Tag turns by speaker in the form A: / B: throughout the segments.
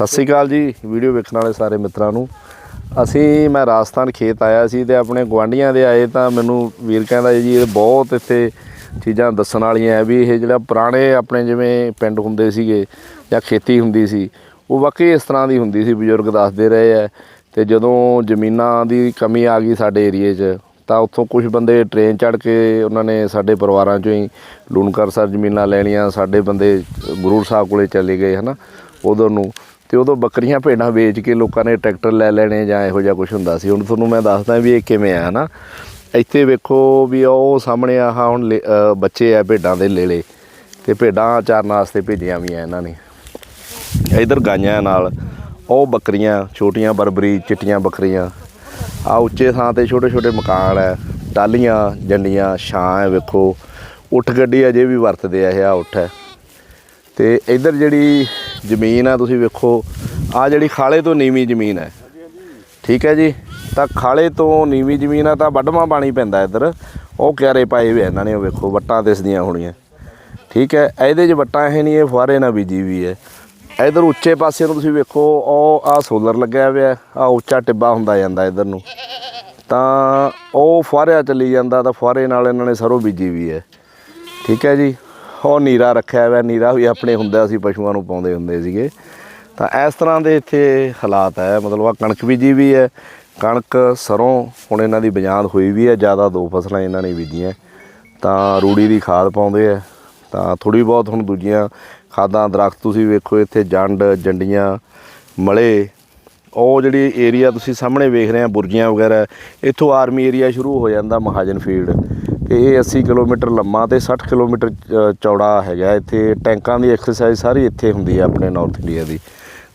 A: ਸਤਿ ਸ਼੍ਰੀ ਅਕਾਲ ਜੀ, ਵੀਡੀਓ ਵੇਖਣ ਵਾਲੇ ਸਾਰੇ ਮਿੱਤਰਾਂ ਨੂੰ। ਅਸੀਂ, ਮੈਂ ਰਾਜਸਥਾਨ ਖੇਤ ਆਇਆ ਸੀ ਤੇ ਆਪਣੇ ਗਵਾਂਢੀਆਂ ਦੇ ਆਏ ਤਾਂ ਮੈਨੂੰ ਵੀਰ ਕਹਿੰਦਾ ਜੀ, ਇਹ ਬਹੁਤ ਇੱਥੇ ਚੀਜ਼ਾਂ ਦੱਸਣ ਵਾਲੀਆਂ ਹੈ ਵੀ ਇਹ ਜਿਹੜਾ ਪੁਰਾਣੇ ਆਪਣੇ ਜਿਵੇਂ ਪਿੰਡ ਹੁੰਦੇ ਸੀਗੇ ਜਾਂ ਖੇਤੀ ਹੁੰਦੀ ਸੀ, ਉਹ ਵਾਕਈ ਇਸ ਤਰ੍ਹਾਂ ਦੀ ਹੁੰਦੀ ਸੀ, ਬਜ਼ੁਰਗ ਦੱਸਦੇ ਰਹੇ ਹੈ। ਤੇ ਜਦੋਂ ਜ਼ਮੀਨਾਂ ਦੀ ਕਮੀ ਆ ਗਈ ਸਾਡੇ ਏਰੀਏ 'ਚ, ਤਾਂ ਉੱਥੋਂ ਕੁਝ ਬੰਦੇ ਟ੍ਰੇਨ ਚੜ੍ਹ ਕੇ ਉਹਨਾਂ ਨੇ ਸਾਡੇ ਪਰਿਵਾਰਾਂ 'ਚੋਂ ਹੀ ਲੂਣਕਰ ਸਰ ਜ਼ਮੀਨਾਂ ਲੈਣੀਆਂ ਸਾਡੇ ਬੰਦੇ ਗੁਰੂ ਸਾਹਿਬ ਕੋਲੇ ਚਲੇ ਗਏ, ਹਨਾ, ਉਧਰ ਨੂੰ। ਤੇ ਉਦੋਂ ਬੱਕਰੀਆਂ ਭੇਡਾਂ ਵੇਚ ਕੇ ਲੋਕਾਂ ਨੇ ਟਰੈਕਟਰ ਲੈ ਲੈਣੇ ਜਾਂ ਇਹੋ ਜਿਹਾ ਕੁਝ ਹੁੰਦਾ ਸੀ। ਹੁਣ ਤੁਹਾਨੂੰ ਮੈਂ ਦੱਸਦਾ ਵੀ ਇਹ ਕਿਵੇਂ ਆ, ਹਨਾ? ਇੱਥੇ ਵੇਖੋ ਵੀ ਉਹ ਸਾਹਮਣੇ ਆਹ ਹੁਣ ਲੇ- ਬੱਚੇ ਆ ਭੇਡਾਂ ਦੇ ਲੇਲੇ ਤੇ ਭੇਡਾਂ ਚਾਰਨ ਵਾਸਤੇ ਭੇਜੀਆਂ ਵੀ ਆ ਇਹਨਾਂ ਨੇ। ਇਧਰ ਗਾਈਆਂ ਨਾਲ ਉਹ ਬੱਕਰੀਆਂ, ਛੋਟੀਆਂ ਬਰਬਰੀ, ਚਿੱਟੀਆਂ ਬੱਕਰੀਆਂ। ਆ ਉੱਚੇ ਥਾਂ ਤੇ ਛੋਟੇ ਛੋਟੇ ਮਕਾਨ ਹੈ ਟਾਲੀਆਂ ਜੰਡੀਆਂ, ਛਾਂ ਹੈ ਵੇਖੋ। ਉੱਠ ਗੱਡੀ ਅਜੇ ਵੀ ਵਰਤਦੇ ਆ ਇਹ ਆ ਉੱਠ। ਹੈ ਤੇ ਇਧਰ ਜਿਹੜੀ ਜ਼ਮੀਨ ਆ, ਤੁਸੀਂ ਵੇਖੋ। ਆ ਜਿਹੜੀ ਖਾਲੇ ਤੋਂ ਨੀਵੀਂ ਜ਼ਮੀਨ ਹੈ। ਠੀਕ ਹੈ ਜੀ? ਤਾਂ ਖਾਲੇ ਤੋਂ ਨੀਵੀਂ ਜ਼ਮੀਨ ਆ, ਤਾਂ ਵੱਡਮਾ ਪਾਣੀ ਪੈਂਦਾ ਇੱਧਰ। ਉਹ ਕਿਆਰੇ ਪਾਏ ਹੋਏ ਇਹਨਾਂ ਨੇ, ਉਹ ਵੇਖੋ, ਵੱਟਾਂ ਦਿਸਦੀਆਂ ਹੋਣੀਆਂ। ਠੀਕ ਹੈ? ਇਹਦੇ 'ਚ ਵੱਟਾਂ ਇਹ ਨਹੀਂ, ਇਹ ਫੁਆਰੇ ਨਾਲ ਬੀਜੀ ਵੀ ਹੈ। ਇਧਰ ਉੱਚੇ ਪਾਸੇ ਨੂੰ ਤੁਸੀਂ ਵੇਖੋ, ਉਹ ਆ ਸੋਲਰ ਲੱਗਿਆ ਹੋਇਆ ਆ ਉੱਚਾ ਟਿੱਬਾ ਹੁੰਦਾ ਜਾਂਦਾ ਇਧਰ ਨੂੰ। ਤਾਂ ਉਹ ਫੁਆਰਿਆ ਚੱਲੀ ਜਾਂਦਾ, ਤਾਂ ਫੁਆਰੇ ਨਾਲ ਇਹਨਾਂ ਨੇ ਸਰੋਂ ਬੀਜੀ ਵੀ ਹੈ। ਠੀਕ ਹੈ ਜੀ? ਉਹ ਨੀਰਾ ਰੱਖਿਆ ਹੋਇਆ, ਨੀਰਾ ਵੀ ਆਪਣੇ ਹੁੰਦਾ ਸੀ ਪਸ਼ੂਆਂ ਨੂੰ ਪਾਉਂਦੇ ਹੁੰਦੇ ਸੀਗੇ। ਤਾਂ ਇਸ ਤਰ੍ਹਾਂ ਦੇ ਇੱਥੇ ਹਾਲਾਤ ਹੈ, ਮਤਲਬ ਆ ਕਣਕ ਬੀਜੀ ਵੀ ਹੈ, ਕਣਕ ਸਰੋਂ ਹੁਣ ਇਹਨਾਂ ਦੀ ਬਜਾਂਦ ਹੋਈ ਵੀ ਹੈ, ਜ਼ਿਆਦਾ ਦੋ ਫਸਲਾਂ ਇਹਨਾਂ ਨੇ ਬੀਜੀਆਂ। ਤਾਂ ਰੂੜੀ ਦੀ ਖਾਦ ਪਾਉਂਦੇ ਆ ਤਾਂ ਥੋੜੀ ਬਹੁਤ ਹੁਣ ਦੂਜੀਆਂ ਖਾਦਾਂ, ਦਰਖਤ ਤੁਸੀਂ ਵੇਖੋ ਇੱਥੇ, ਜੰਡ, ਜੰਡੀਆਂ, ਮਲੇ, ਉਹ ਜਿਹੜੀ ਏਰੀਆ ਤੁਸੀਂ ਸਾਹਮਣੇ ਵੇਖ ਰਹੇ ਆ ਬੁਰਜੀਆਂ ਵਗੈਰਾ, ਇੱਥੋਂ ਆਰਮੀ ਏਰੀਆ ਸ਼ੁਰੂ ਹੋ ਜਾਂਦਾ ਮਹਾਜਨ ਫੀਲਡ ਤੇ ਇਹ 80 ਕਿਲੋਮੀਟਰ ਲੰਮਾ ਤੇ 60 ਕਿਲੋਮੀਟਰ ਅ, ਚੌੜਾ ਹੈਗਾ। ਇੱਥੇ ਟੈਂਕਾਂ ਦੀ ਐਕਸਰਸਾਈਜ਼ ਸਾਰੀ ਇੱਥੇ ਹੁੰਦੀ ਹੈ ਆਪਣੇ ਨਾਰਥ ਇੰਡੀਆ ਦੀ।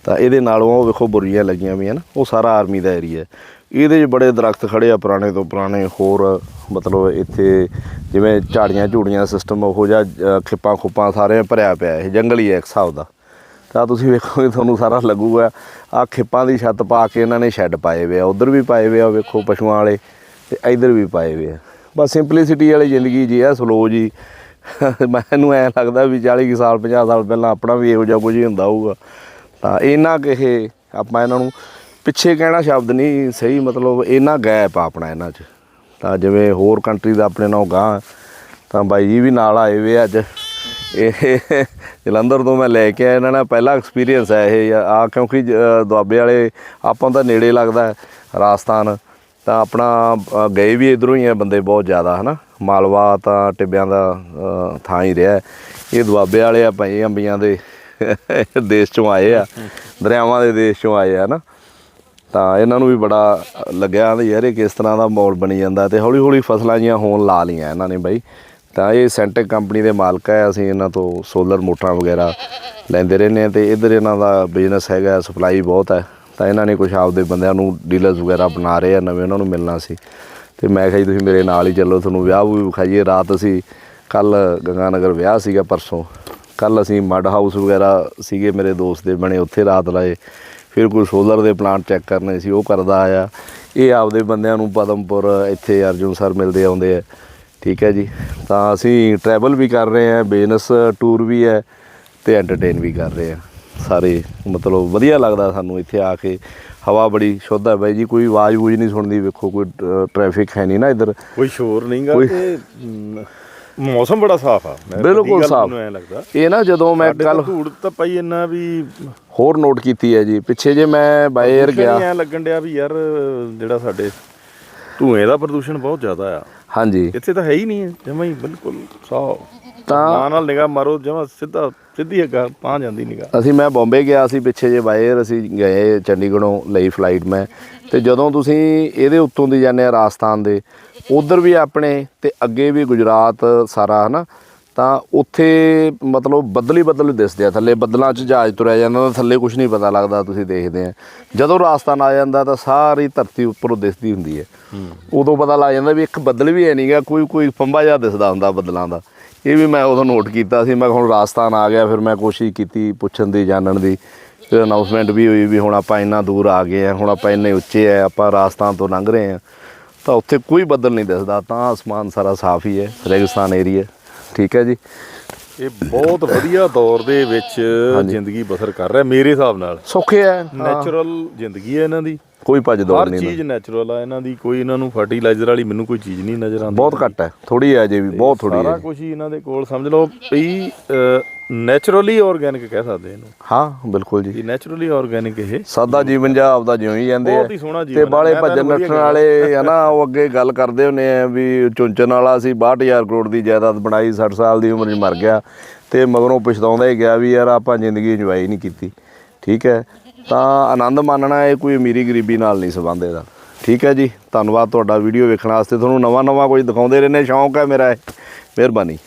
A: ਤਾਂ ਇਹਦੇ ਨਾਲੋਂ ਉਹ ਵੇਖੋ ਬੁਰੀਆਂ ਲੱਗੀਆਂ ਹੋਈਆਂ ਨਾ ਉਹ ਸਾਰਾ ਆਰਮੀ ਦਾ ਏਰੀਆ ਇਹਦੇ 'ਚ ਬੜੇ ਦਰਖਤ ਖੜੇ ਆ ਪੁਰਾਣੇ ਤੋਂ ਪੁਰਾਣੇ। ਹੋਰ ਮਤਲਬ ਇੱਥੇ ਜਿਵੇਂ ਝਾੜੀਆਂ ਝੂੜੀਆਂ ਸਿਸਟਮ ਉਹੋ ਜਿਹਾ ਖਿੱਪਾਂ ਖੁੱਪਾਂ ਸਾਰੇ ਭਰਿਆ ਪਿਆ। ਇਹ ਜੰਗਲੀ ਹੈ ਇੱਕ ਹਿਸਾਬ ਦਾ। ਤਾਂ ਤੁਸੀਂ ਵੇਖੋਗੇ ਤੁਹਾਨੂੰ ਸਾਰਾ ਲੱਗੂਗਾ। ਆ ਖਿੱਪਾਂ ਦੀ ਛੱਤ ਪਾ ਕੇ ਇਹਨਾਂ ਨੇ ਸ਼ੈੱਡ ਪਾਏ ਹੋਏ ਆ। ਉਧਰ ਵੀ ਪਾਏ ਹੋਏ ਆ ਵੇਖੋ ਪਸ਼ੂਆਂ ਵਾਲੇ। ਤੇ ਇਧਰ ਵੀ ਪਾਏ ਹੋਏ ਆ। ਬਸ ਸਿੰਪਲਿਸਿਟੀ ਵਾਲੀ ਜ਼ਿੰਦਗੀ ਜੀ ਆ ਸਲੋ ਜੀ। ਮੈਨੂੰ ਐ ਲੱਗਦਾ ਵੀ 40 ਕੁ ਸਾਲ 50 ਸਾਲ ਪਹਿਲਾਂ ਆਪਣਾ ਵੀ ਇਹੋ ਜਿਹਾ ਕੁਝ ਹੀ ਹੁੰਦਾ ਹੋਊਗਾ। ਤਾਂ ਇਹਨਾਂ ਕਿਹੇ ਆਪਾਂ ਇਹਨਾਂ ਨੂੰ ਪਿੱਛੇ ਕਹਿਣਾ ਸ਼ਬਦ ਨਹੀਂ, ਸਹੀ ਮਤਲਬ ਇਹਨਾਂ ਗੈਪ ਆ ਆਪਣਾ ਇਹਨਾਂ 'ਚ। ਤਾਂ ਜਿਵੇਂ ਹੋਰ ਕੰਟਰੀ ਦਾ ਆਪਣੇ ਨਾਲ ਗਾਂ ਤਾਂ ਬਾਈ ਜੀ ਵੀ ਨਾਲ ਆਏ ਵੇ ਅੱਜ। ਇਹ ਜਲੰਧਰ ਤੋਂ ਮੈਂ ਲੈ ਕੇ ਆਇਆ, ਇਹਨਾਂ ਨਾਲ ਪਹਿਲਾ ਐਕਸਪੀਰੀਅੰਸ ਹੈ ਇਹ, ਆ ਕਿਉਂਕਿ ਜ- ਦੁਆਬੇ ਵਾਲੇ, ਆਪਾਂ ਨੂੰ ਤਾਂ ਨੇੜੇ ਲੱਗਦਾ, ਰਾਜਸਥਾਨ। ਤਾਂ ਆਪਣਾ ਗਏ ਵੀ ਇਧਰੋਂ ਹੀ ਆ ਬੰਦੇ ਬਹੁਤ ਜ਼ਿਆਦਾ, ਹਨਾ? ਮਾਲਵਾ ਤਾਂ ਟਿੱਬਿਆਂ ਦਾ ਥਾਂ ਹੀ ਰਿਹਾ। ਇਹ ਦੁਆਬੇ ਵਾਲੇ ਆ ਭਾਈ, ਅੰਬੀਆਂ ਦੇ। ਦੇਸ਼ ਚੋਂ ਆਏ ਆ, ਦਰਿਆਵਾਂ ਦੇ ਦੇਸ਼ ਚੋਂ ਆਏ ਆ ਨਾ ਤਾਂ ਇਹਨਾਂ ਨੂੰ ਵੀ ਬੜਾ ਲੱਗਿਆ ਵੀ ਯਾਰ ਇਹ ਕਿਸ ਤਰ੍ਹਾਂ ਦਾ ਮਾਹੌਲ ਬਣੀ ਜਾਂਦਾ ਤੇ ਹੌਲੀ ਹੌਲੀ ਫਸਲਾਂ ਜੀਆਂ ਹੋਣ ਲਾ ਲੀਆਂ ਇਹਨਾਂ ਨੇ ਬਾਈ। ਤਾਂ ਇਹ ਸੈਂਟੈਕ ਕੰਪਨੀ ਦੇ ਮਾਲਕ ਹੈ ਅਸੀਂ ਇਹਨਾਂ ਤੋਂ ਸੋਲਰ ਮੋਟਰਾਂ ਵਗੈਰਾ ਲੈਂਦੇ ਰਹਿੰਦੇ ਹਾਂ ਤੇ ਇਧਰ ਇਹਨਾਂ ਦਾ ਬਿਜ਼ਨਸ ਹੈਗਾ ਸਪਲਾਈ ਬਹੁਤ ਹੈ ਤਾਂ ਇਹਨਾਂ ਨੇ ਕੁਝ ਆਪਦੇ ਬੰਦਿਆਂ ਨੂੰ ਡੀਲਰਸ ਵਗੈਰਾ ਬਣਾ ਰਹੇ ਆ, ਨਵੇਂ ਉਹਨਾਂ ਨੂੰ ਮਿਲਣਾ ਸੀ। ਤੇ ਮੈਂ ਕਿਹਾ ਜੀ, ਤੁਸੀਂ ਮੇਰੇ ਨਾਲ ਹੀ ਚੱਲੋ, ਤੁਹਾਨੂੰ ਵਿਆਹ ਵੀ ਵਿਖਾਈਏ। ਰਾਤ ਅਸੀਂ ਕੱਲ ਗੰਗਾਨਗਰ ਵਿਆਹ ਸੀਗਾ ਪਰਸੋਂ। ਕੱਲ ਅਸੀਂ ਮੱਡ ਹਾਊਸ ਵਗੈਰਾ ਸੀਗੇ ਮੇਰੇ ਦੋਸਤ ਦੇ ਬਣੇ, ਉੱਥੇ ਰਾਤ ਲਾਏ। ਫਿਰ ਕੋਈ ਸੋਲਰ ਦੇ ਪਲਾਂਟ ਚੈੱਕ ਕਰਨੇ ਸੀ, ਉਹ ਕਰਦਾ ਆਇਆ। ਇਹ ਆਪਦੇ ਬੰਦਿਆਂ ਨੂੰ ਪਦਮਪੁਰ, ਇੱਥੇ ਅਰਜੁਨ ਸਰ ਮਿਲਦੇ ਆਉਂਦੇ ਆ। ਠੀਕ ਹੈ ਜੀ। ਤਾਂ ਅਸੀਂ ਟਰੈਵਲ ਵੀ ਕਰ ਰਹੇ ਹਾਂ ਬਿਜ਼ਨਸ ਟੂਰ ਵੀ ਹੈ ਤੇ ਐਂਟਰਟੇਨ ਵੀ ਕਰ ਰਹੇ ਹਾਂ। ਸਾਰੇ ਮਤਲਬ ਵਧੀਆ ਲੱਗਦਾ ਸਾਨੂੰ ਇੱਥੇ ਆ ਕੇ। ਹਵਾ ਬੜੀ ਸ਼ੁੱਧ ਹੈ ਬਾਈ ਜੀ ਕੋਈ ਆਵਾਜ਼ ਵੂਜ ਨਹੀਂ ਸੁਣਦੀ ਵੇਖੋ ਕੋਈ ਟ੍ਰੈਫਿਕ ਹੈ ਨਹੀਂ ਨਾ ਇੱਧਰ।
B: ਕੋਈ ਸ਼ੋਰ ਨਹੀਂਗਾ ਤੇ ਮੌਸਮ ਬੜਾ ਸਾਫ਼ ਆ।
A: ਬਿਲਕੁਲ ਸਾਫ਼।
B: ਮੈਨੂੰ ਐਂ ਲੱਗਦਾ।
A: ਇਹ ਨਾ ਜਦੋਂ ਮੈਂ ਕੱਲ
B: ਧੂੜ ਤਾਂ ਪਈ ਇੰਨਾ ਵੀ
A: ਹੋਰ ਨੋਟ ਕੀਤੀ ਹੈ ਜੀ। ਪਿੱਛੇ ਜੇ ਮੈਂ ਅਰ ਗਿਆ।
B: ਐ ਲੱਗਣ ਡਿਆ ਵੀ ਯਾਰ ਜਿਹੜਾ ਸਾਡੇ ਧੂਏ ਦਾ ਪ੍ਰਦੂਸ਼ਣ ਬਹੁਤ ਜ਼ਿਆਦਾ ਆ।
A: ਹਾਂਜੀ।
B: ਇੱਥੇ ਤਾਂ ਹੈ ਹੀ ਨਹੀਂ ਜਮਾ ਹੀ ਬਿਲਕੁਲ ਸਾਫ਼।
A: ਤਾਂ-
B: ਨਾਲ ਨਿਗਾਹ ਮਾਰੋ ਜਮਾ ਸਿੱਧਾ ਸਿੱਧੀ ਅੱਗਾ ਪਾ ਜਾਂਦੀ ਨਿਗਾਹ
A: ਅਸੀਂ, ਮੈਂ ਬੰਬੇ ਗਿਆ ਸੀ ਪਿੱਛੇ ਜੇ ਬਾਇਰ ਅਸੀਂ ਗਏ ਚੰਡੀਗੜ੍ਹੋਂ ਲਈ ਫਲਾਈਟ ਮੈਂ। ਤੇ ਜਦੋਂ ਤੁਸੀਂ ਇਹਦੇ ਉੱਤੋਂ ਦੀ ਜਾਂਦੇ ਆ ਰਾਜਸਥਾਨ ਦੇ, ਉਧਰ ਵੀ ਆਪਣੇ ਤੇ ਅੱਗੇ ਵੀ ਗੁਜਰਾਤ ਸਾਰਾ, ਹਨਾ? ਤਾਂ ਉੱਥੇ ਮਤਲਬ ਬੱਦਲ ਹੀ ਬੱਦਲ ਦਿਸਦੇ ਆ। ਥੱਲੇ ਬੱਦਲਾਂ 'ਚ ਜਹਾਜ਼ ਤੁਰਿਆ ਜਾਂਦਾ ਤਾਂ ਥੱਲੇ ਕੁਝ ਨਹੀਂ ਪਤਾ ਲੱਗਦਾ ਤੁਸੀਂ ਦੇਖਦੇ ਆ। ਜਦੋਂ ਰਾਜਸਥਾਨ ਆ ਜਾਂਦਾ ਤਾਂ ਸਾਰੀ ਧਰਤੀ ਉੱਪਰੋਂ ਦਿਸਦੀ ਹੁੰਦੀ ਹੈ। ਉਦੋਂ ਪਤਾ ਲੱਗ ਜਾਂਦਾ ਵੀ ਇੱਕ ਬੱਦਲ ਵੀ ਹੈ ਨਹੀਂਗਾ ਕੋਈ ਕੋਈ ਫੰਬਾ ਜਿਹਾ ਦਿਸਦਾ ਹੁੰਦਾ ਬੱਦਲਾਂ ਦਾ। ਇਹ ਵੀ ਮੈਂ ਉਦੋਂ ਨੋਟ ਕੀਤਾ ਸੀ ਮੈਂ ਹੁਣ ਰਾਜਸਥਾਨ ਆ ਗਿਆ ਫਿਰ ਮੈਂ ਕੋਸ਼ਿਸ਼ ਕੀਤੀ ਪੁੱਛਣ ਦੀ ਜਾਣਨ ਦੀ। ਫਿਰ ਅਨਾਉਂਸਮੈਂਟ ਵੀ ਹੋਈ ਵੀ ਹੁਣ ਆਪਾਂ ਇੰਨਾ ਦੂਰ ਆ ਗਏ ਆ ਹੁਣ ਆਪਾਂ ਇੰਨੇ ਉੱਚੇ ਆ ਆਪਾਂ ਰਾਜਸਥਾਨ ਤੋਂ ਲੰਘ ਰਹੇ ਆ। ਤਾਂ ਉੱਥੇ ਕੋਈ ਬੱਦਲ ਨਹੀਂ ਦਿਸਦਾ ਤਾਂ ਅਸਮਾਨ ਸਾਰਾ ਸਾਫ਼ ਹੀ ਹੈ ਰੇਗਿਸਤਾਨ ਏਰੀਆ। ਠੀਕ ਹੈ ਜੀ।
B: ਇਹ ਬਹੁਤ ਵਧੀਆ ਦੌਰ ਦੇ ਵਿੱਚ ਜ਼ਿੰਦਗੀ ਬਸਰ ਕਰ ਰਿਹਾ ਮੇਰੇ ਹਿਸਾਬ ਨਾਲ।
A: ਸੌਖੇ ਹੈ ਹਾਂ,
B: ਨੈਚੁਰਲ ਜ਼ਿੰਦਗੀ ਹੈ ਇਹਨਾਂ ਦੀ।
A: ਕੋਈ ਭੱਜ ਦੌੜ
B: ਹਰ
A: ਨਹੀਂ
B: ਚੀਜ਼ ਨੈਚੁਰਲ ਆ ਇਹਨਾਂ ਦੀ ਕੋਈ ਇਹਨਾਂ ਨੂੰ ਫਰਟੀਲਾਈਜ਼ਰ ਵਾਲੀ ਮੈਨੂੰ ਕੋਈ ਚੀਜ਼ ਨਹੀਂ ਨਜ਼ਰ ਆਉਂਦੀ।
A: ਬਹੁਤ ਘੱਟ ਹੈ ਥੋੜੀ ਹੈ ਜੇ ਵੀ ਬਹੁਤ ਥੋੜੀ
B: ਸਾਰਾ ਕੁਝ ਹੀ ਇਹਨਾਂ ਦੇ ਕੋਲ ਸਮਝ ਲਓ ਵੀ ਨੈਚੁਰਲੀ ਆਰਗੈਨਿਕ ਕਹਿ ਸਕਦੇ ਇਹਨੂੰ।
A: ਹਾਂ ਬਿਲਕੁਲ ਜੀ।
B: ਇਹ ਨੈਚੁਰਲੀ ਆਰਗੈਨਿਕ ਇਹ।
A: ਸਾਦਾ ਜੀਵਨ ਜਿਹਾ ਆਪਦਾ ਜਿਉਂ ਹੀ ਜਾਂਦੇ ਆ। ਤੇ ਬਾਲੇ ਭੱਜਣ ਨੱਠਣ। ਵਾਲੇ ਹਨਾ ਉਹ ਅੱਗੇ ਗੱਲ ਕਰਦੇ ਹੁੰਨੇ ਆ ਵੀ ਚੁੰਚਨ ਵਾਲਾ ਸੀ 62000 ਕਰੋੜ ਦੀ ਜਾਇਦਾਦ ਬਣਾਈ 60 ਸਾਲ ਦੀ ਉਮਰ 'ਚ ਮਰ ਗਿਆ। ਤੇ ਮਗਰੋਂ ਪਛਤਾਉਂਦਾ ਹੀ ਗਿਆ ਵੀ ਯਾਰ ਆਪਾਂ ਜ਼ਿੰਦਗੀ ਇੰਜੋਏ ਨਹੀਂ ਕੀਤੀ। ਠੀਕ ਹੈ? ਤਾਂ ਆਨੰਦ ਮਾਨਣਾ ਇਹ ਕੋਈ ਅਮੀਰੀ ਗਰੀਬੀ ਨਾਲ ਨਹੀਂ ਸੰਬੰਧ ਇਹਦਾ। ਠੀਕ ਹੈ ਜੀ? ਧੰਨਵਾਦ ਤੁਹਾਡਾ ਵੀਡੀਓ ਵੇਖਣ ਵਾਸਤੇ। ਤੁਹਾਨੂੰ ਨਵਾਂ ਨਵਾਂ ਕੁਝ ਦਿਖਾਉਂਦੇ ਰਹਿੰਦੇ। ਸ਼ੌਂਕ ਹੈ ਮੇਰਾ ਇਹ। ਮਿਹਰਬਾਨੀ।